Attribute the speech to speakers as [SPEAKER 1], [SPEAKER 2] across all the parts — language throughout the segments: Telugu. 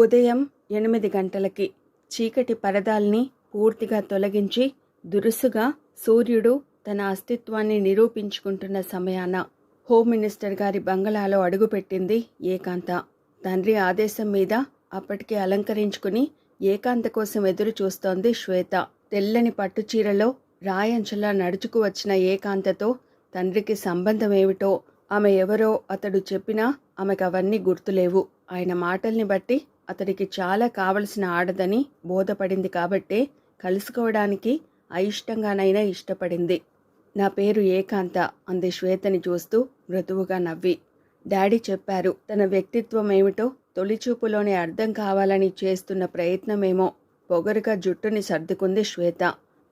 [SPEAKER 1] ఉదయం ఎనిమిది గంటలకి చీకటి పరదాల్ని పూర్తిగా తొలగించి దురుసుగా సూర్యుడు తన అస్తిత్వాన్ని నిరూపించుకుంటున్న సమయాన హోమ్ మినిస్టర్ గారి బంగళాలో అడుగుపెట్టింది ఏకాంత. తండ్రి ఆదేశం మీద అప్పటికే అలంకరించుకుని ఏకాంత కోసం ఎదురు చూస్తోంది శ్వేత. తెల్లని పట్టుచీరలో రాయంచలా నడుచుకు వచ్చిన ఏకాంతతో తండ్రికి సంబంధం ఏమిటో ఆమె ఎవరో అతడు చెప్పినా ఆమెకు అవన్నీ గుర్తులేవు. ఆయన మాటల్ని బట్టి అతడికి చాలా కావలసిన ఆడదని బోధపడింది కాబట్టే కలుసుకోవడానికి అయిష్టంగానైనా ఇష్టపడింది. నా పేరు ఏకాంత అంది శ్వేతని చూస్తూ మృదువుగా నవ్వి. డాడీ చెప్పారు తన వ్యక్తిత్వం ఏమిటో తొలిచూపులోనే అర్థం కావాలని చేస్తున్న ప్రయత్నమేమో. పొగరుగా జుట్టుని సర్దుకుంది శ్వేత.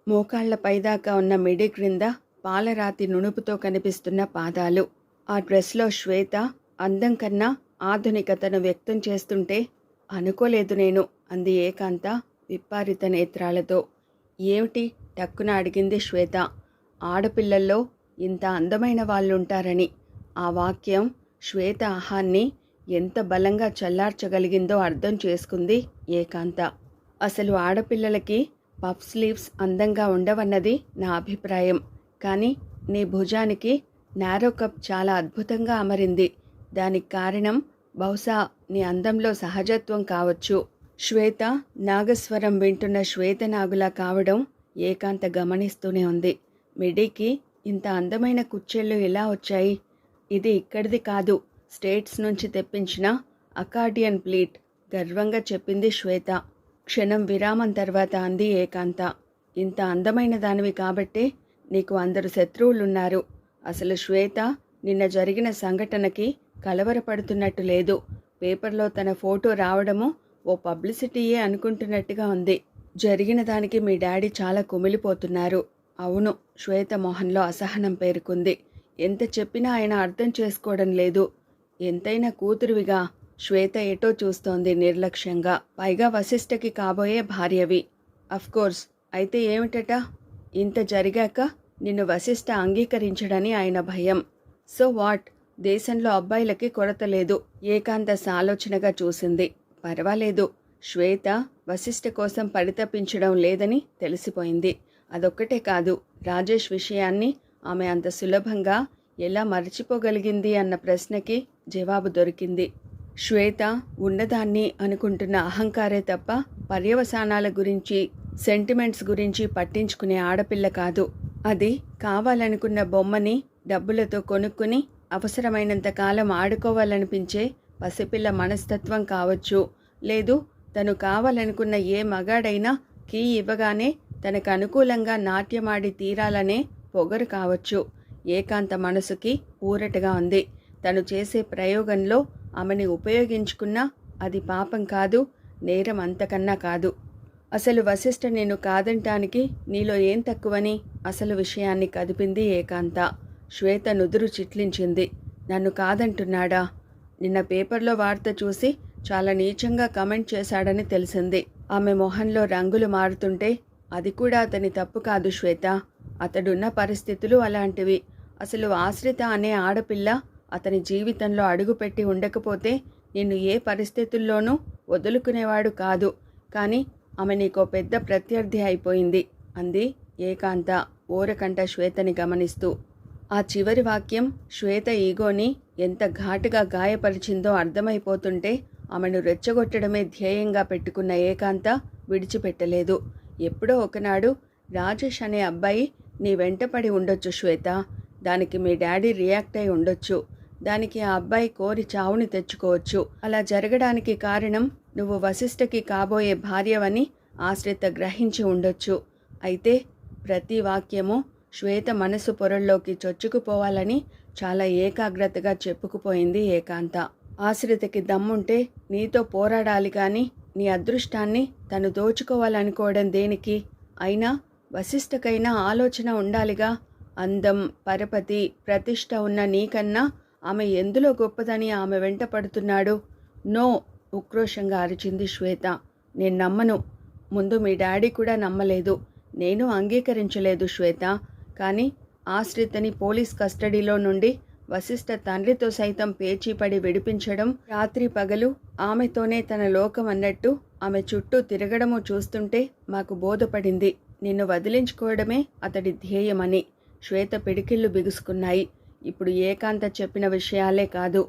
[SPEAKER 1] మోకాళ్ళ పైదాకా ఉన్న మిడి క్రింద పాలరాతి నునుపుతో కనిపిస్తున్న పాదాలు. ఆ డ్రెస్లో శ్వేత అందం కన్నా ఆధునికతను వ్యక్తం చేస్తుంటే అనుకోలేదు నేను అంది ఏకాంత విప్పారిత నేత్రాలతో. ఏమిటి? టక్కున అడిగింది శ్వేత. ఆడపిల్లల్లో ఇంత అందమైన వాళ్ళుంటారని. ఆ వాక్యం శ్వేత ఆహాన్ని ఎంత బలంగా చల్లార్చగలిగిందో అర్థం చేసుకుంది ఏకాంత. అసలు ఆడపిల్లలకి పఫ్ స్లీవ్స్ అందంగా ఉండవన్నది నా అభిప్రాయం. కానీ నీ భుజానికి నారో కప్ చాలా అద్భుతంగా అమరింది. దానికి కారణం బహుశా నీ అందంలో సహజత్వం కావచ్చు. శ్వేత నాగస్వరం వింటున్న శ్వేత నాగులా కావడం ఏకాంత గమనిస్తూనే ఉంది. మిడీకి ఇంత అందమైన కుచ్చెళ్ళు ఎలా వచ్చాయి? ఇది ఇక్కడిది కాదు. స్టేట్స్ నుంచి తెప్పించిన అకార్డియన్ ప్లీట్ గర్వంగా చెప్పింది శ్వేత. క్షణం విరామం తర్వాత అంది ఏకాంత. ఇంత అందమైన దానివి కాబట్టే నీకు అందరు శత్రువులున్నారు. అసలు శ్వేత నిన్న జరిగిన సంఘటనకి కలవరపడుతున్నట్టు లేదు. పేపర్లో తన ఫోటో రావడము ఓ పబ్లిసిటీయే అనుకుంటున్నట్టుగా ఉంది. జరిగిన దానికి మీ డాడీ చాలా కుమిలిపోతున్నారు. అవును శ్వేత మోహన్లో అసహనం పేరుకుంది. ఎంత చెప్పినా ఆయన అర్థం చేసుకోవడం లేదు. ఎంతైనా కూతురువిగా శ్వేత ఎటో చూస్తోంది నిర్లక్ష్యంగా. పైగా వశిష్ఠకి కాబోయే భార్యవి. అఫ్కోర్స్ అయితే ఏమిటట? ఇంత జరిగాక నిన్ను వశిష్ఠ అంగీకరించడని ఆయన భయం. So what? దేశంలో అబ్బాయిలకి కొరత లేదు. ఏకాంత సాలోచనగా చూసింది. పర్వాలేదు. శ్వేత వశిష్ఠ కోసం పరితపించడం లేదని తెలిసిపోయింది. అదొక్కటే కాదు. రాజేష్ విషయాన్ని ఆమె అంత సులభంగా ఎలా మరచిపోగలిగింది అన్న ప్రశ్నకి జవాబు దొరికింది. శ్వేత ఉన్నదాన్ని అనుకుంటున్న అహంకారే తప్ప పర్యవసానాల గురించి సెంటిమెంట్స్ గురించి పట్టించుకునే ఆడపిల్ల కాదు. అది కావాలనుకున్న బొమ్మని డబ్బులతో కొనుక్కుని అవసరమైనంత కాలం ఆడుకోవాలనిపించే పసిపిల్ల మనస్తత్వం కావచ్చు. లేదు తను కావాలనుకున్న ఏ మగాడైనా కీ ఇవ్వగానే తనకు అనుకూలంగా నాట్యమాడి తీరాలనే పొగరు కావచ్చు. ఏకాంత మనసుకి ఊరటగా ఉంది. తను చేసే ప్రయోగంలో ఆమెని ఉపయోగించుకున్నా అది పాపం కాదు నేరం అంతకన్నా కాదు. అసలు వశిష్ఠ నేను కాదంటానికి నీలో ఏం తక్కువని అసలు విషయాన్ని కదిపింది ఏకాంత. శ్వేత నుదురు చిట్లించింది. నన్ను కాదంటున్నాడా? నిన్న పేపర్లో వార్త చూసి చాలా నీచంగా కమెంట్ చేశాడని తెలిసింది. ఆమె మొహంలో రంగులు మారుతుంటే అది కూడా అతని తప్పు కాదు శ్వేత. అతడున్న పరిస్థితులు అలాంటివి. అసలు ఆశ్రిత అనే ఆడపిల్ల అతని జీవితంలో అడుగుపెట్టి ఉండకపోతే నిన్ను ఏ పరిస్థితుల్లోనూ వదులుకునేవాడు కాదు. కానీ ఆమె నీకో పెద్ద ప్రత్యర్థి అయిపోయింది అంది ఏకాంత ఓరకంట శ్వేతని గమనిస్తూ. ఆ చివరి వాక్యం శ్వేత ఈగోని ఎంత ఘాటుగా గాయపరిచిందో అర్థమైపోతుంటే ఆమెను రెచ్చగొట్టడమే ధ్యేయంగా పెట్టుకున్న ఏకాంత విడిచిపెట్టలేదు. ఎప్పుడో ఒకనాడు రాజేష్ అనే అబ్బాయి నీ వెంటపడి ఉండొచ్చు శ్వేత. దానికి మీ డాడీ రియాక్ట్ అయి ఉండొచ్చు. దానికి ఆ అబ్బాయి కోరి చావుని తెచ్చుకోవచ్చు. అలా జరగడానికి కారణం నువ్వు వశిష్ఠకి కాబోయే భార్యవని ఆశ్రిత గ్రహించి ఉండొచ్చు. అయితే ప్రతి వాక్యము శ్వేత మనసు పొరల్లోకి చొచ్చుకుపోవాలని చాలా ఏకాగ్రతగా చెప్పుకుపోయింది ఏకాంత. ఆశ్రితకి దమ్ముంటే నీతో పోరాడాలి కానీ నీ అదృష్టాన్ని తను దోచుకోవాలనుకోవడం దేనికి? అయినా వశిష్ఠకైనా ఆలోచన ఉండాలిగా? అందం పరపతి ప్రతిష్ట ఉన్న నీకన్నా ఆమె ఎందులో గొప్పదని ఆమె వెంట పడుతున్నాడు? నో ఉక్రోషంగా అరిచింది శ్వేత. నేను నమ్మను. ముందు మీ డాడీ కూడా నమ్మలేదు. నేను అంగీకరించలేదు శ్వేత. కానీ ఆశ్రితని పోలీస్ కస్టడీలో నుండి వశిష్ఠ తండ్రితో సైతం పేచీపడి విడిపించడం రాత్రి పగలు ఆమెతోనే తన లోకం అన్నట్టు ఆమె చుట్టూ తిరగడము చూస్తుంటే మాకు బోధపడింది. నిన్ను వదిలించుకోవడమే అతడి ధ్యేయమని శ్వేత పిడికిళ్ళు బిగుసుకున్నాయి. ఇప్పుడు ఏకాంత చెప్పిన విషయాలే కాదు.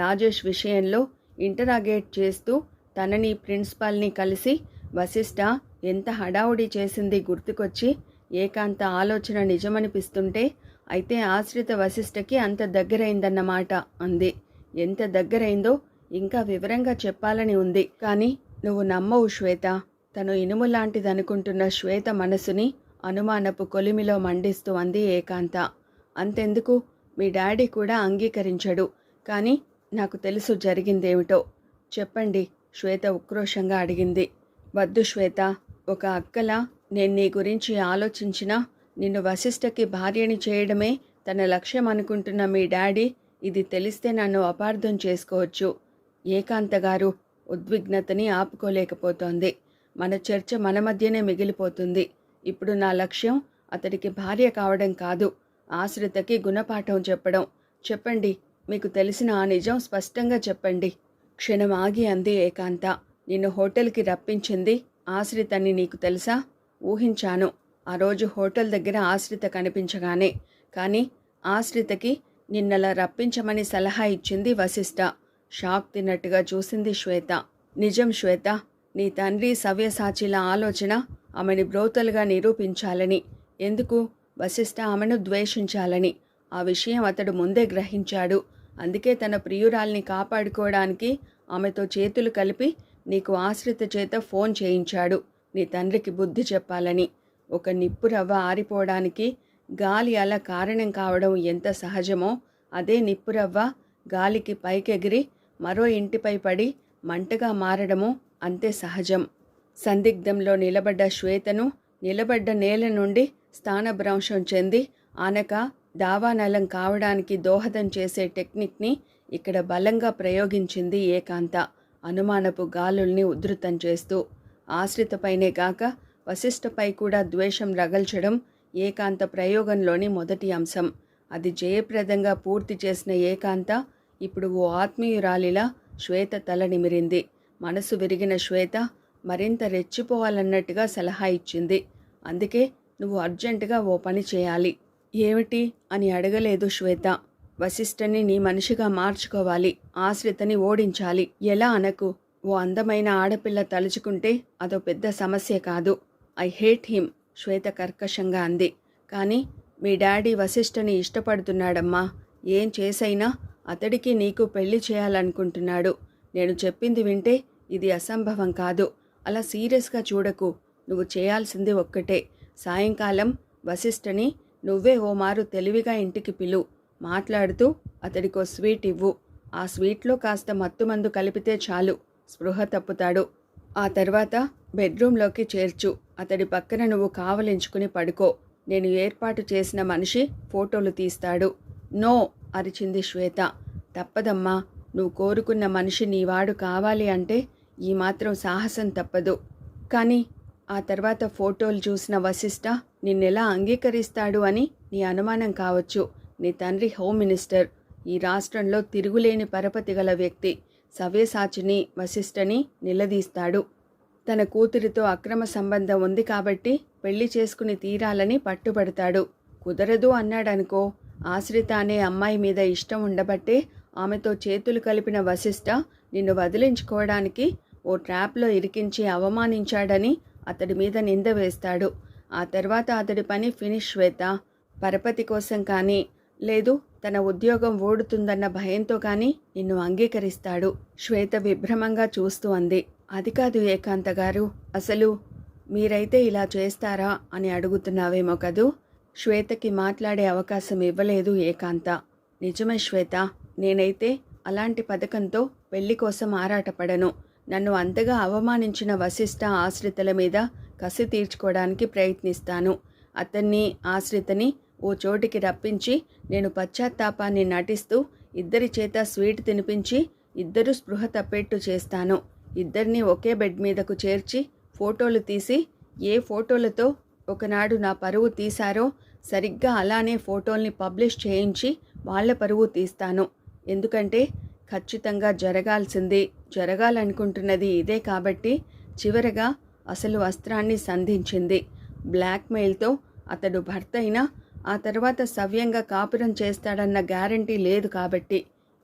[SPEAKER 1] రాజేష్ విషయంలో ఇంటరాగేట్ చేస్తూ తనని ప్రిన్సిపాల్ని కలిసి వశిష్ఠ ఎంత హడావుడి చేసింది గుర్తుకొచ్చి ఏకాంత ఆలోచన నిజమనిపిస్తుంటే అయితే ఆశ్రిత వశిష్ఠకి అంత దగ్గరైందన్నమాట అంది. ఎంత దగ్గరైందో ఇంకా వివరంగా చెప్పాలని ఉంది. కానీ నువ్వు నమ్మవు శ్వేత. తను ఇనుము లాంటిదనుకుంటున్న శ్వేత మనసుని అనుమానపు కొలిమిలో మండిస్తూ అంది ఏకాంత. అంతెందుకు? మీ డాడీ కూడా అంగీకరించడు. కానీ నాకు తెలుసు జరిగిందేమిటో. చెప్పండి శ్వేత ఉక్రోషంగా అడిగింది. వద్దు శ్వేత ఒక అక్కలా నేను నీ గురించి ఆలోచించినా నిన్ను వశిష్ఠకి భార్యని చేయడమే తన లక్ష్యం అనుకుంటున్న మీ డాడీ ఇది తెలిస్తే నన్ను అపార్థం చేసుకోవచ్చు. ఏకాంత గారు ఉద్విగ్నతని ఆపుకోలేకపోతోంది. మన చర్చ మన మధ్యనే మిగిలిపోతుంది. ఇప్పుడు నా లక్ష్యం అతడికి భార్య కావడం కాదు. ఆశ్రితకి గుణపాఠం చెప్పడం. చెప్పండి మీకు తెలిసిన ఆ నిజం స్పష్టంగా చెప్పండి. క్షణం ఆగి అంది ఏకాంత. నిన్ను హోటల్కి రప్పించింది ఆశ్రితని నీకు తెలుసా? ఊహించాను. ఆ రోజు హోటల్ దగ్గర ఆశ్రిత కనిపించగానే కానీ ఆశ్రితకి నిన్నలా రప్పించమని సలహా ఇచ్చింది వశిష్ఠ షాక్ తిన్నట్టుగా చూసింది శ్వేత. నిజం శ్వేత నీ తండ్రి సవ్యసాచిల ఆలోచన ఆమెని బ్రోతలుగా నిరూపించాలని. ఎందుకు? వశిష్ఠ ఆమెను ద్వేషించాలని. ఆ విషయం అతడు ముందే గ్రహించాడు. అందుకే తన ప్రియురాల్ని కాపాడుకోవడానికి ఆమెతో చేతులు కలిపి నీకు ఆశ్రిత చేత ఫోన్ చేయించాడు. నీ తండ్రికి బుద్ధి చెప్పాలని. ఒక నిప్పు రవ్వ ఆరిపోవడానికి గాలి అలా కారణం కావడం ఎంత సహజమో అదే నిప్పు రవ్వ గాలికి పైకెగిరి మరో ఇంటిపై పడి మంటగా మారడము అంతే సహజం. సందిగ్ధంలో నిలబడ్డ శ్వేతను నిలబడ్డ నేల నుండి స్థానభ్రంశం చెంది ఆనక దావానలం కావడానికి దోహదం చేసే టెక్నిక్ని ఇక్కడ బలంగా ప్రయోగించింది ఏకాంత అనుమానపు గాలుల్ని ఉధృతం చేస్తూ. ఆశ్రితపైనే గాక వశిష్ఠపై కూడా ద్వేషం రగల్చడం ఏకాంత ప్రయోగంలోని మొదటి అంశం. అది జయప్రదంగా పూర్తి చేసిన ఏకాంత ఇప్పుడు ఓ ఆత్మీయురాలిలా శ్వేత తల నిమిరింది. మనసు విరిగిన శ్వేత మరింత రెచ్చిపోవాలన్నట్టుగా సలహా ఇచ్చింది. అందుకే నువ్వు అర్జెంటుగా ఓ పని చేయాలి. ఏమిటి? అని అడగలేదు శ్వేత. వశిష్ఠని నీ మనిషిగా మార్చుకోవాలి. ఆశ్రితని ఓడించాలి. ఎలా అనకు? ఓ అందమైన ఆడపిల్ల తలుచుకుంటే అదో పెద్ద సమస్య కాదు. ఐ హేట్ హిమ్ శ్వేత కర్కశంగా అంది. కానీ మీ డాడీ వశిష్ఠని ఇష్టపడుతున్నాడమ్మా. ఏం చేసైనా అతడికి నీకు పెళ్ళి చేయాలనుకుంటున్నాడు. నేను చెప్పింది వింటే ఇది అసంభవం కాదు. అలా సీరియస్గా చూడకు. నువ్వు చేయాల్సింది ఒక్కటే. సాయంకాలం వశిష్ఠని నువ్వే ఓ మారు తెలివిగా ఇంటికి పిలు. మాట్లాడుతూ అతడికో స్వీట్ ఇవ్వు. ఆ స్వీట్లో కాస్త మత్తుమందు కలిపితే చాలు. స్పృహ తప్పుతాడు. ఆ తర్వాత బెడ్రూంలోకి చేర్చు. అతడి పక్కన నువ్వు కావలించుకుని పడుకో. నేను ఏర్పాటు చేసిన మనిషి ఫోటోలు తీస్తాడు. నో! అరిచింది శ్వేత. తప్పదమ్మా! నువ్వు కోరుకున్న మనిషి నీవాడు కావాలి అంటే ఈ మాత్రం సాహసం తప్పదు. కానీ ఆ తర్వాత ఫోటోలు చూసిన వశిష్ఠ నిన్నెలా అంగీకరిస్తాడు అని నీ అనుమానం కావచ్చు. నీ తండ్రి హోమ్ మినిస్టర్. ఈ రాష్ట్రంలో తిరుగులేని పరపతి గల వ్యక్తి. సవ్యసాచిని వశిష్ఠని నిలదీస్తాడు. తన కూతురితో అక్రమ సంబంధం ఉంది కాబట్టి పెళ్ళి చేసుకుని తీరాలని పట్టుబడతాడు. కుదరదు అన్నాడనుకో ఆశ్రిత అనే అమ్మాయి మీద ఇష్టం ఉండబట్టే ఆమెతో చేతులు కలిపిన వశిష్ఠ నిన్ను వదిలించుకోవడానికి ఓ ట్రాప్లో ఇరికించి అవమానించాడని అతడి మీద నింద వేస్తాడు. ఆ తర్వాత అతడి పని ఫినిష్ శ్వేత పరపతి కోసం కానీ లేదు తన ఉద్యోగం ఓడుతుందన్న భయంతో కానీ నిన్ను అంగీకరిస్తాడు. శ్వేత విభ్రమంగా చూస్తూ అంది. అది కాదు ఏకాంత గారు అసలు మీరైతే ఇలా చేస్తారా అని అడుగుతున్నావేమో కదూ? శ్వేతకి మాట్లాడే అవకాశం ఇవ్వలేదు ఏకాంత. నిజమే శ్వేత నేనైతే అలాంటి పథకంతో పెళ్ళి కోసం ఆరాటపడను. నన్ను అంతగా అవమానించిన వశిష్ఠ ఆశ్రితల మీద కసి తీర్చుకోవడానికి ప్రయత్నిస్తాను. అతన్ని ఆశ్రితని ఓ చోటికి రప్పించి నేను పశ్చాత్తాపాన్ని నటిస్తూ ఇద్దరి చేత స్వీట్ తినిపించి ఇద్దరు స్పృహ తప్పేట్టు చేస్తాను. ఇద్దరిని ఒకే బెడ్ మీదకు చేర్చి ఫోటోలు తీసి ఏ ఫోటోలతో ఒకనాడు నా పరువు తీశారో సరిగ్గా అలానే ఫోటోల్ని పబ్లిష్ చేయించి వాళ్ళ పరువు తీస్తాను. ఎందుకంటే ఖచ్చితంగా జరగాల్సింది జరగాలనుకుంటున్నది ఇదే కాబట్టి చివరగా అసలు వస్త్రాన్ని సంధించింది. బ్లాక్మెయిల్తో అతడు భర్త అయినా ఆ తర్వాత సవ్యంగా కాపురం చేస్తాడన్న గ్యారంటీ లేదు కాబట్టి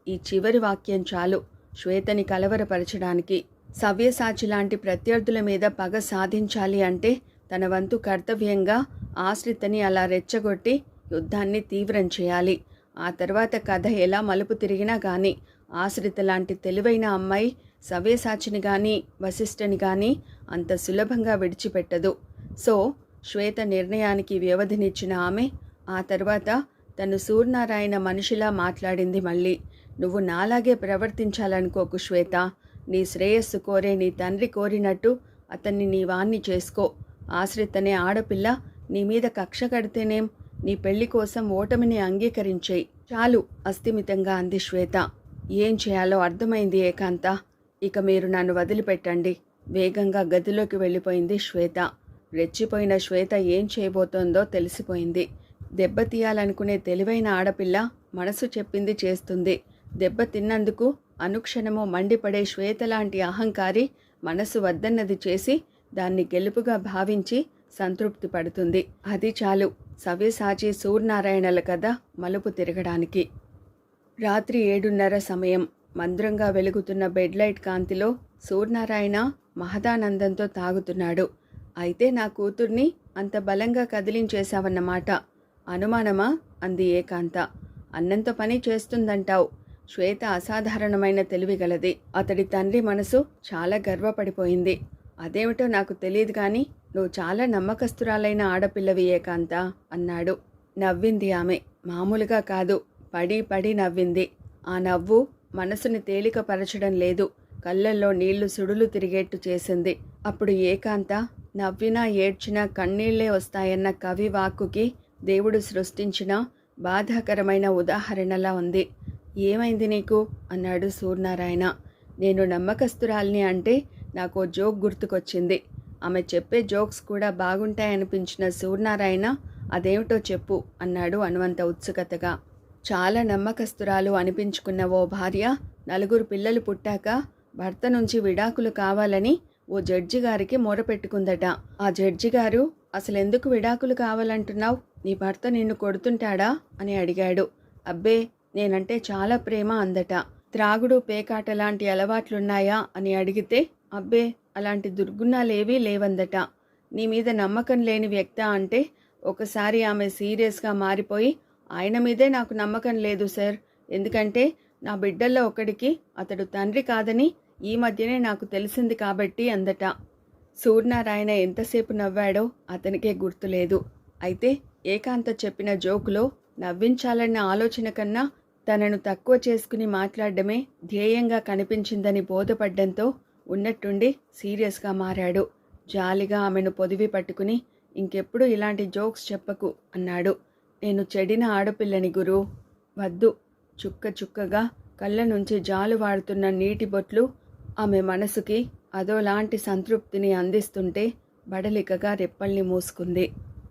[SPEAKER 1] ఈ చివరి వాక్యం చాలు శ్వేతని కలవరపరచడానికి. సవ్యసాచి లాంటి ప్రత్యర్థుల మీద పగ సాధించాలి అంటే తన వంతు కర్తవ్యంగా ఆశ్రితని అలా రెచ్చగొట్టి యుద్ధాన్ని తీవ్రం చేయాలి. ఆ తర్వాత కథ ఎలా మలుపు తిరిగినా కానీ ఆశ్రిత లాంటి తెలివైన అమ్మాయి సవ్యసాచిని కానీ వశిష్ఠని కానీ అంత సులభంగా విడిచిపెట్టదు. సో శ్వేత నిర్ణయానికి వ్యవధినిచ్చిన ఆమె ఆ తర్వాత తను సూర్యనారాయణ మనిషిలా మాట్లాడింది మళ్ళీ. నువ్వు నాలాగే ప్రవర్తించాలనుకోకు శ్వేత నీ శ్రేయస్సు కోరే నీ తండ్రి కోరినట్టు అతన్ని నీ వాణ్ణి చేసుకో. ఆశ్రితనే ఆడపిల్ల నీ మీద కక్ష కడితేనేం నీ పెళ్ళి కోసం ఓటమిని అంగీకరించేయి. చాలు అస్థిమితంగా అంది శ్వేత. ఏం చేయాలో అర్థమైంది ఏకాంత. ఇక మీరు నన్ను వదిలిపెట్టండి. వేగంగా గదిలోకి వెళ్ళిపోయింది శ్వేత. రెచ్చిపోయిన శ్వేత ఏం చేయబోతోందో తెలిసిపోయింది. దెబ్బతీయాలనుకునే తెలివైన ఆడపిల్ల మనసు చెప్పింది చేస్తుంది. దెబ్బ తిన్నందుకు అనుక్షణము మండిపడే శ్వేత లాంటి అహంకారి మనసు వద్దన్నది చేసి దాన్ని గెలుపుగా భావించి సంతృప్తి పడుతుంది. అది చాలు. సవ్యసాచి సూర్యనారాయణల కథ మలుపు తిరగడానికి. రాత్రి ఏడున్నర సమయం. మంద్రంగా వెలుగుతున్న బెడ్ లైట్ కాంతిలో సూర్యనారాయణ మహదానందంతో తాగుతున్నాడు. అయితే నా కూతుర్ని అంత బలంగా కదిలించేశావన్నమాట. అనుమానమా? అంది ఏకాంత. అన్నంత పని చేస్తుందంటావు. శ్వేత అసాధారణమైన తెలివిగలది అతడి తండ్రి మనసు చాలా గర్వపడిపోయింది. అదేమిటో నాకు తెలియదు కానీ నువ్వు చాలా నమ్మకస్తురాలైన ఆడపిల్లవి ఏకాంత అన్నాడు. నవ్వింది ఆమె. మామూలుగా కాదు. పడి పడి నవ్వింది. ఆ నవ్వు మనసుని తేలికపరచడం లేదు. కళ్ళల్లో నీళ్ళు సుడులు తిరిగేట్టు చేసింది. అప్పుడు ఏకాంత నవ్వినా ఏడ్చినా కన్నీళ్ళే వస్తాయన్న కవి వాక్కుకి దేవుడు సృష్టించిన బాధాకరమైన ఉదాహరణలా ఉంది. ఏమైంది నీకు? అన్నాడు సూర్యనారాయణ. నేను నమ్మకస్తురాల్ని అంటే నాకు జోక్ గుర్తుకొచ్చింది. ఆమె చెప్పే జోక్స్ కూడా బాగుంటాయనిపించిన సూర్యనారాయణ అదేమిటో చెప్పు అన్నాడు అనువంత ఉత్సుకతగా. చాలా నమ్మకస్తురాలు అనిపించుకున్న ఓ భార్య నలుగురు పిల్లలు పుట్టాక భర్త నుంచి విడాకులు కావాలని ఓ జడ్జి గారికి మొరపెట్టుకుందట ఆ జడ్జి గారు అసలు ఎందుకు విడాకులు కావాలంటున్నావు? నీ భర్త నిన్ను కొడుతుంటాడా? అని అడిగాడు. అబ్బే నేనంటే చాలా ప్రేమ అందట. త్రాగుడు పేకాట లాంటి అలవాట్లున్నాయా? అని అడిగితే అబ్బే అలాంటి దుర్గుణాలేవీ లేవందట. నీ మీద నమ్మకం లేని వ్యక్త అంటే ఒకసారి ఆమె సీరియస్గా మారిపోయి ఆయన మీదే నాకు నమ్మకం లేదు సార్. ఎందుకంటే నా బిడ్డల్లో ఒకడికి అతడు తండ్రి కాదని ఈ మధ్యనే నాకు తెలిసింది కాబట్టి అందట. సూర్యనారాయణ ఎంతసేపు నవ్వాడో అతనికే గుర్తులేదు. అయితే ఏకాంత చెప్పిన జోకులో నవ్వించాలన్న ఆలోచన కన్నా తనను తక్కువ చేసుకుని మాట్లాడడమే ధ్యేయంగా కనిపించిందని బోధపడ్డంతో ఉన్నట్టుండి సీరియస్గా మారాడు. జాలిగా ఆమెను పొదివి పట్టుకుని ఇంకెప్పుడు ఇలాంటి జోక్స్ చెప్పకు అన్నాడు. నేను చెడిన ఆడపిల్లని గురు. వద్దు. చుక్క చుక్కగా కళ్ళ నుంచి జాలు వాడుతున్న నీటి బొట్లు ఆమె మనసుకి అదోలాంటి సంతృప్తిని అందిస్తుంటే బడలికగా రెప్పల్ని మూసుకుంది.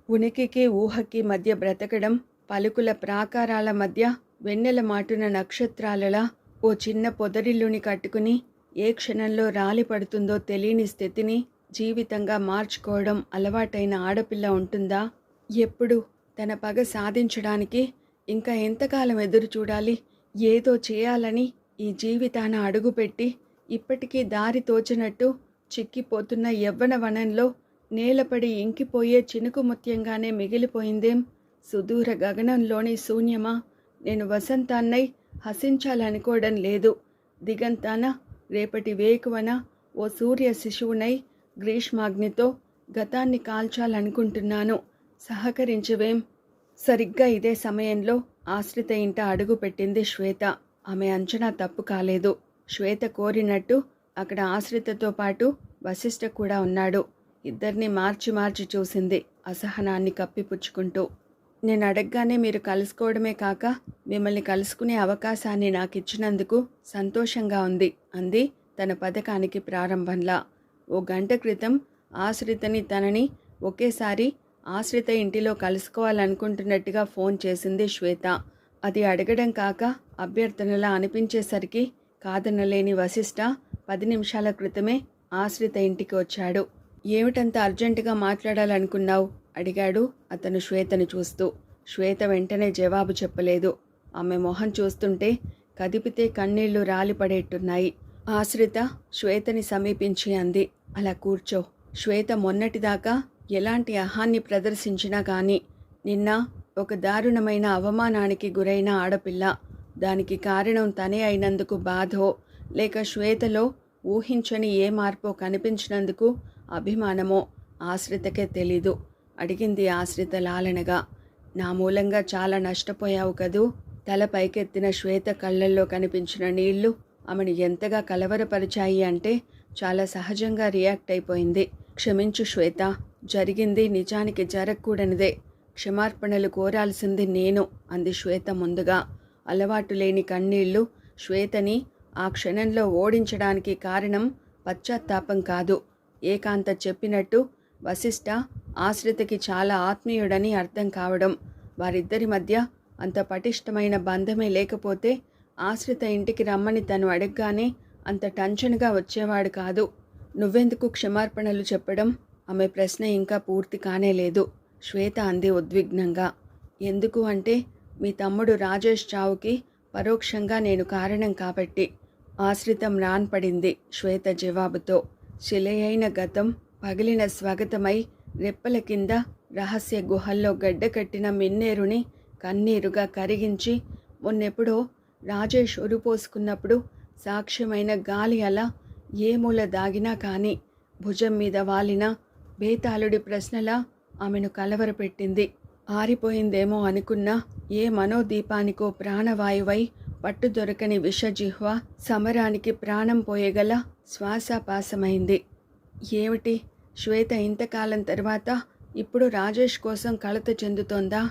[SPEAKER 1] ఉనికికి ఊహకి మధ్య బ్రతకడం పలుకుల ప్రాకారాల మధ్య వెన్నెల మాటున నక్షత్రాలలా ఓ చిన్న పొదరిల్లుని కట్టుకుని ఏ క్షణంలో రాలి పడుతుందో తెలియని స్థితిని జీవితంగా మార్చుకోవడం అలవాటైన ఆడపిల్ల ఉంటుందా? ఎప్పుడు? తన పగ సాధించడానికి ఇంకా ఎంతకాలం ఎదురు చూడాలి ఏదో చేయాలని ఈ జీవితాన అడుగుపెట్టి ఇప్పటికీ దారి తోచినట్టు చిక్కిపోతున్న యవ్వన వనంలో నేలపడి ఇంకిపోయే చినుకు ముత్యంగానే మిగిలిపోయిందేం? సుదూర గగనంలోని శూన్యమా? నేను వసంతాన్నై హసించాలనుకోవడం లేదు. దిగంతాన రేపటి వేకువన ఓ సూర్య శిశువునై గ్రీష్మాగ్నితో గతాన్ని కాల్చాలనుకుంటున్నాను. సహకరించవేం? సరిగ్గా ఇదే సమయంలో ఆశ్రిత ఇంట అడుగుపెట్టింది శ్వేత. ఆమె అంచనా తప్పు కాలేదు. శ్వేత కోరినట్టు అక్కడ ఆశ్రితతో పాటు వశిష్ఠ కూడా ఉన్నాడు. ఇద్దరిని మార్చి మార్చి చూసింది అసహనాన్ని కప్పిపుచ్చుకుంటూ. నేను అడగగానే మీరు కలుసుకోవడమే కాక మిమ్మల్ని కలుసుకునే అవకాశాన్ని నాకు ఇచ్చినందుకు సంతోషంగా ఉంది అంది తన పథకానికి ప్రారంభంలా. ఓ గంట క్రితం ఆశ్రితని తనని ఒకేసారి ఆశ్రిత ఇంటిలో కలుసుకోవాలనుకుంటున్నట్టుగా ఫోన్ చేసింది శ్వేత. అది అడగడం కాక అభ్యర్థనలా అనిపించేసరికి కాదనలేని వశిష్ట పది నిమిషాల క్రితమే ఆశ్రిత ఇంటికి వచ్చాడు. ఏమిటంత అర్జెంటుగా మాట్లాడాలనుకున్నావు? అడిగాడు అతను శ్వేతను చూస్తూ. శ్వేత వెంటనే జవాబు చెప్పలేదు. ఆమె మొహం చూస్తుంటే కదిపితే కన్నీళ్ళు రాలిపడేట్టున్నాయి. ఆశ్రిత శ్వేతని సమీపించి అంది. అలా కూర్చో. శ్వేత మొన్నటిదాకా ఎలాంటి అహాన్ని ప్రదర్శించినా కానీ నిన్న ఒక దారుణమైన అవమానానికి గురైన ఆడపిల్ల దానికి కారణం తనే అయినందుకు బాధో లేక శ్వేతలో ఊహించని ఏ మార్పో కనిపించినందుకు అభిమానమో ఆశ్రితకే తెలీదు అడిగింది ఆశ్రిత లాలనగా. నా మూలంగా చాలా నష్టపోయావు కదూ? తల పైకెత్తిన శ్వేత కళ్ళల్లో కనిపించిన నీళ్ళు ఆమెను ఎంతగా కలవరపరిచాయి అంటే చాలా సహజంగా రియాక్ట్ అయిపోయింది. క్షమించు శ్వేత జరిగింది నిజానికి జరగకూడనిదే. క్షమార్పణలు కోరాల్సింది నేను అంది శ్వేత ముందుగా. అలవాటు లేని కన్నీళ్ళు శ్వేతని ఆ క్షణంలో ఓడించడానికి కారణం పశ్చాత్తాపం కాదు. ఏకాంత చెప్పినట్టు వశిష్ట ఆశ్రితకి చాలా ఆత్మీయుడని అర్థం కావడం వారిద్దరి మధ్య అంత పటిష్టమైన బంధమే లేకపోతే ఆశ్రిత ఇంటికి రమ్మని తను అడగగానే అంత టెన్షన్గా వచ్చేవాడు కాదు. నువ్వెందుకు క్షమార్పణలు చెప్పడం? ఆమె ప్రశ్న ఇంకా పూర్తి కానే లేదు శ్వేత అంది ఉద్విగ్నంగా. ఎందుకు అంటే మీ తమ్ముడు రాజేష్ చావుకి పరోక్షంగా నేను కారణం కాబట్టి ఆశ్రితం రాన్పడింది శ్వేత జవాబుతో. శిలయైన గతం పగిలిన స్వాగతమై రెప్పల కింద రహస్య గుహల్లో గడ్డకట్టిన మిన్నేరుని కన్నీరుగా కరిగించి మొన్నెప్పుడో రాజేష్ ఉరిపోసుకున్నప్పుడు సాక్ష్యమైన గాలి అలా ఏ మూల దాగినా కానీ భుజం మీద వాలిన బేతాళుడి ప్రశ్నలా ఆమెను కలవరపెట్టింది. ఆరిపోయిందేమో అనుకున్న ఏ మనోదీపానికో ప్రాణవాయువై పట్టు దొరకని విషజిహ్వ సమరానికి ప్రాణం పోయగల శ్వాసపాసమైంది. ఏమిటి? శ్వేత ఇంతకాలం తర్వాత ఇప్పుడు రాజేష్ కోసం కలత చెందుతోందా?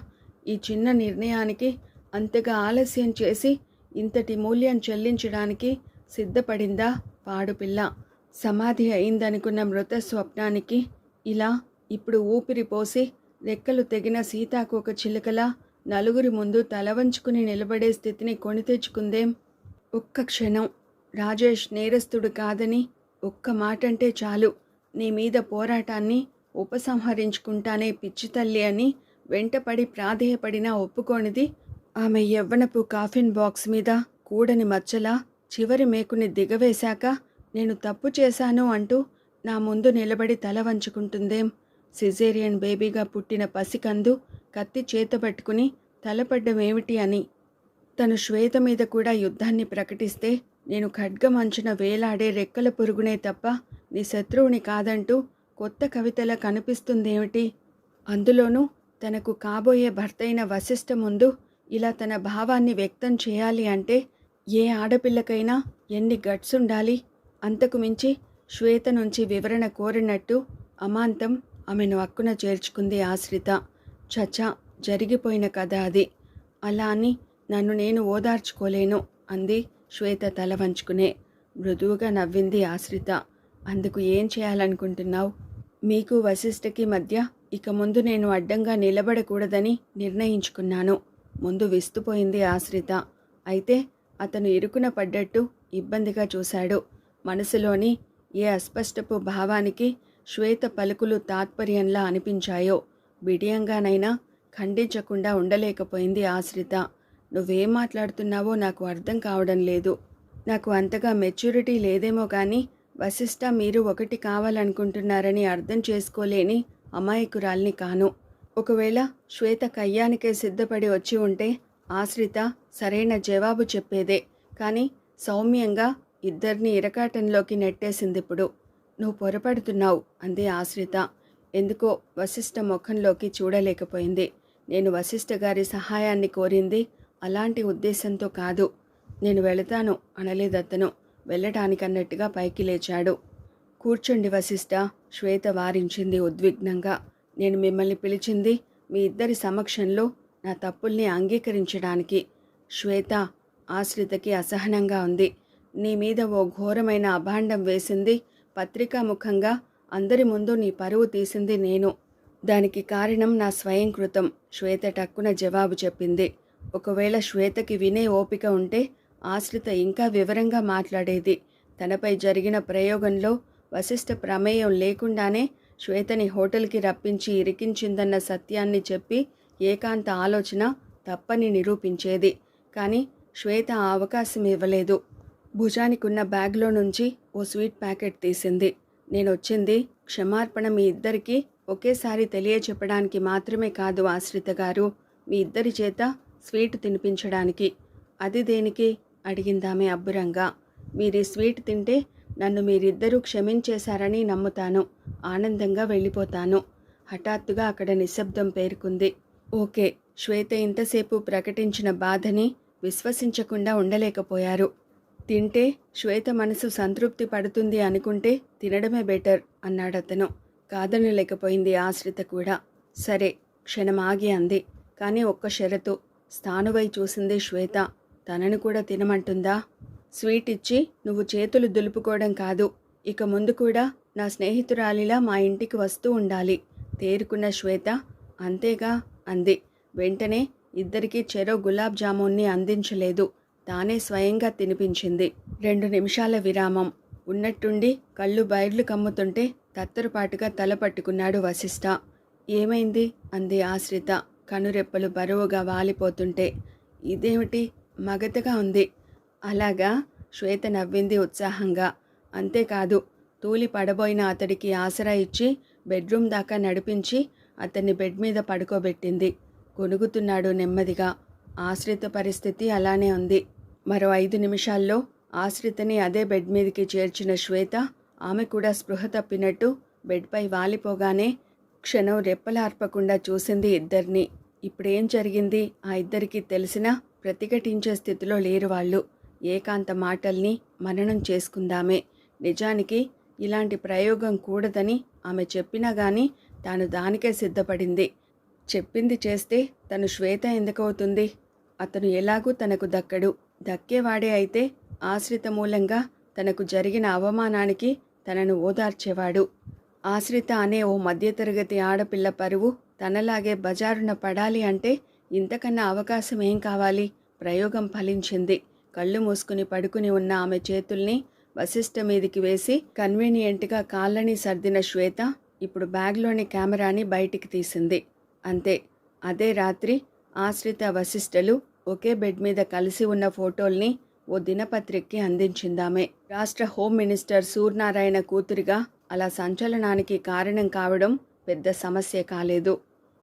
[SPEAKER 1] ఈ చిన్న నిర్ణయానికి అంతగా ఆలస్యం చేసి ఇంతటి మూల్యం చెల్లించడానికి సిద్ధపడిందా పాడుపిల్ల? సమాధి అయిందనుకున్న మృత స్వప్నానికి ఇలా ఇప్పుడు ఊపిరి పోసి రెక్కలు తెగిన సీతాకు ఒక చిలుకలా నలుగురి ముందు తల వంచుకుని నిలబడే స్థితిని కొని తెచ్చుకుందేం? ఒక్క క్షణం. రాజేష్ నేరస్తుడు కాదని ఒక్క మాటంటే చాలు. నీ మీద పోరాటాన్ని ఉపసంహరించుకుంటానే పిచ్చి తల్లి అని వెంటపడి ప్రాధేయపడినా ఒప్పుకోనిది ఆమె యవ్వనపు కాఫిన్ బాక్స్ మీద కూడని మచ్చలా చివరి మేకుని దిగవేశాక నేను తప్పు చేశాను అంటూ నా ముందు నిలబడి తల వంచుకుంటుందేం? సిజేరియన్ బేబీగా పుట్టిన పసికందు కత్తి చేతబట్టుకుని తలపడ్డమేమిటి అని. తను శ్వేత మీద కూడా యుద్ధాన్ని ప్రకటిస్తే నేను ఖడ్గమంచున వేలాడే రెక్కల పురుగునే తప్ప నీ శత్రువుని కాదంటూ కొత్త కవితలా కనిపిస్తుందేమిటి? అందులోనూ తనకు కాబోయే భర్తైన వశిష్ఠ ముందు ఇలా తన భావాన్ని వ్యక్తం చేయాలి అంటే ఏ ఆడపిల్లకైనా ఎన్ని గట్స్ ఉండాలి? అంతకు మించి శ్వేత నుంచి వివరణ కోరినట్టు అమాంతం ఆమెను అక్కున చేర్చుకుంది ఆశ్రిత చచా జరిగిపోయిన కథ అది. అలా అని నన్ను నేను ఓదార్చుకోలేను అంది శ్వేత తల వంచుకునే. మృదువుగా నవ్వింది ఆశ్రిత అందుకు ఏం చేయాలనుకుంటున్నావు? మీకు వశిష్ఠకి మధ్య ఇక ముందు నేను అడ్డంగా నిలబడకూడదని నిర్ణయించుకున్నాను. ముందు విస్తుపోయింది ఆశ్రిత అయితే అతను ఇరుకున పడ్డట్టు ఇబ్బందిగా చూశాడు. మనసులోని ఏ అస్పష్టపు భావానికి శ్వేత పలుకులు తాత్పర్యంలా అనిపించాయో. బిడియంగానైనా ఖండించకుండా ఉండలేకపోయింది ఆశ్రిత నువ్వేం మాట్లాడుతున్నావో నాకు అర్థం కావడం లేదు. నాకు అంతగా మెచ్యూరిటీ లేదేమో కానీ వశిష్ట మీరు ఒకటి కావాలనుకుంటున్నారని అర్థం చేసుకోలేని అమాయకురాల్ని కాను. ఒకవేళ శ్వేత కయ్యానికే సిద్ధపడి వచ్చి ఉంటే ఆశ్రిత సరైన జవాబు చెప్పేదే. కానీ సౌమ్యంగా ఇద్దరిని ఇరకాటంలోకి నెట్టేసిందిప్పుడు. నువ్వు పొరపడుతున్నావు అంది ఆశ్రిత. ఎందుకో వశిష్ఠ ముఖంలోకి చూడలేకపోయింది. నేను వశిష్ఠ గారి సహాయాన్ని కోరింది అలాంటి ఉద్దేశంతో కాదు. నేను వెళతాను అనలేదతను వెళ్ళటానికన్నట్టుగా పైకి లేచాడు. కూర్చోండి వశిష్ఠ శ్వేత వారించింది ఉద్విగ్నంగా. నేను మిమ్మల్ని పిలిచింది మీ ఇద్దరి సమక్షంలో నా తప్పుల్ని అంగీకరించడానికి. శ్వేత ఆశ్రితకి అసహనంగా ఉంది. నీ మీద ఓ ఘోరమైన అభాండం వేసింది పత్రికాముఖంగా అందరి ముందు నీ పరువు తీసింది నేను. దానికి కారణం నా స్వయం కృతం శ్వేత టక్కున జవాబు చెప్పింది. ఒకవేళ శ్వేతకి వినే ఓపిక ఉంటే ఆశ్రిత ఇంకా వివరంగా మాట్లాడేది. తనపై జరిగిన ప్రయోగంలో వశిష్ఠ ప్రమేయం లేకుండానే శ్వేతని హోటల్కి రప్పించి ఇరికించిందన్న సత్యాన్ని చెప్పి ఏకాంత ఆలోచన తప్పని నిరూపించేది. కానీ శ్వేత ఆ అవకాశం ఇవ్వలేదు. భుజానికున్న బ్యాగ్లో నుంచి ఓ స్వీట్ ప్యాకెట్ తీసింది. నేను వచ్చింది క్షమార్పణ మీ ఇద్దరికీ ఒకేసారి తెలియచెప్పడానికి మాత్రమే కాదు ఆశ్రిత గారు మీ ఇద్దరి చేత స్వీట్ తినిపించడానికి. అది దేనికి? అడిగిందామె అబ్బురంగా. మీరు స్వీట్ తింటే నన్ను మీరిద్దరూ క్షమించేశారని నమ్ముతాను. ఆనందంగా వెళ్ళిపోతాను. హఠాత్తుగా అక్కడ నిశ్శబ్దం పేర్కొంది. ఓకే శ్వేత ఇంతసేపు ప్రకటించిన బాధని విశ్వసించకుండా ఉండలేకపోయారు. తింటే శ్వేత మనసు సంతృప్తి పడుతుంది అనుకుంటే తినడమే బెటర్ అన్నాడతను. కాదనలేకపోయింది ఆశ్రిత కూడా. సరే క్షణం ఆగి అంది. కానీ ఒక్క షరతు. స్థానువై చూసింది శ్వేత. తనను కూడా తినమంటుందా? స్వీట్ ఇచ్చి నువ్వు చేతులు దులుపుకోవడం కాదు. ఇక ముందు కూడా నా స్నేహితురాలిలా మా ఇంటికి వస్తూ ఉండాలి. తేరుకున్న శ్వేత. అంతేగా అంది. వెంటనే ఇద్దరికీ చెరో గులాబ్ జామున్ని అందించలేదు. తానే స్వయంగా తినిపించింది. రెండు నిమిషాల విరామం. ఉన్నట్టుండి కళ్ళు బైర్లు కమ్ముతుంటే తత్తరపాటుగా తల పట్టుకున్నాడు వశిష్ఠ ఏమైంది? అంది ఆశ్రిత కనురెప్పలు బరువుగా వాలిపోతుంటే. ఇదేమిటి? మగతగా ఉంది. అలాగా? శ్వేత నవ్వింది ఉత్సాహంగా. అంతేకాదు తూలి పడబోయిన అతడికి ఆసరా ఇచ్చి బెడ్రూమ్ దాకా నడిపించి అతన్ని బెడ్ మీద పడుకోబెట్టింది. కొనుగుతున్నాడు నెమ్మదిగా. ఆశ్రిత పరిస్థితి అలానే ఉంది. మరో ఐదు నిమిషాల్లో ఆశ్రితని అదే బెడ్ మీదకి చేర్చిన శ్వేత ఆమె కూడా స్పృహ తప్పినట్టు బెడ్పై వాలిపోగానే క్షణం రెప్పలార్పకుండా చూసింది ఇద్దరిని. ఇప్పుడేం జరిగింది? ఆ ఇద్దరికి తెలిసినా ప్రతిఘటించే స్థితిలో లేరు వాళ్ళు. ఏకాంత మాటల్ని మననం చేసుకుందామే. నిజానికి ఇలాంటి ప్రయోగం కూడదని ఆమె చెప్పినా గాని తాను దానికే సిద్ధపడింది. చెప్పింది చేస్తే తను శ్వేత ఎందుకవుతుంది? అతను ఎలాగూ తనకు దక్కడు. దక్కేవాడే అయితే ఆశ్రిత మూలంగా తనకు జరిగిన అవమానానికి తనను ఓదార్చేవాడు. ఆశ్రిత అనే ఓ మధ్యతరగతి ఆడపిల్ల పరువు తనలాగే బజారున పడాలి అంటే ఇంతకన్నా అవకాశం ఏం కావాలి? ప్రయోగం ఫలించింది. కళ్ళు మూసుకుని పడుకుని ఉన్న ఆమె చేతుల్ని వశిష్ఠ మీదికి వేసి కన్వీనియంట్గా కాళ్ళని సర్దిన శ్వేత ఇప్పుడు బ్యాగ్లోని కెమెరాని బయటికి తీసింది. అంతే. అదే రాత్రి ఆశ్రిత వశిష్ఠలు ఒకే బెడ్ మీద కలిసి ఉన్న ఫోటోల్ని ఓ దినపత్రికకి అందించిందామే. రాష్ట్ర హోమ్ మినిస్టర్ సూర్యనారాయణ కూతురిగా అలా సంచలనానికి కారణం కావడం పెద్ద సమస్య కాలేదు.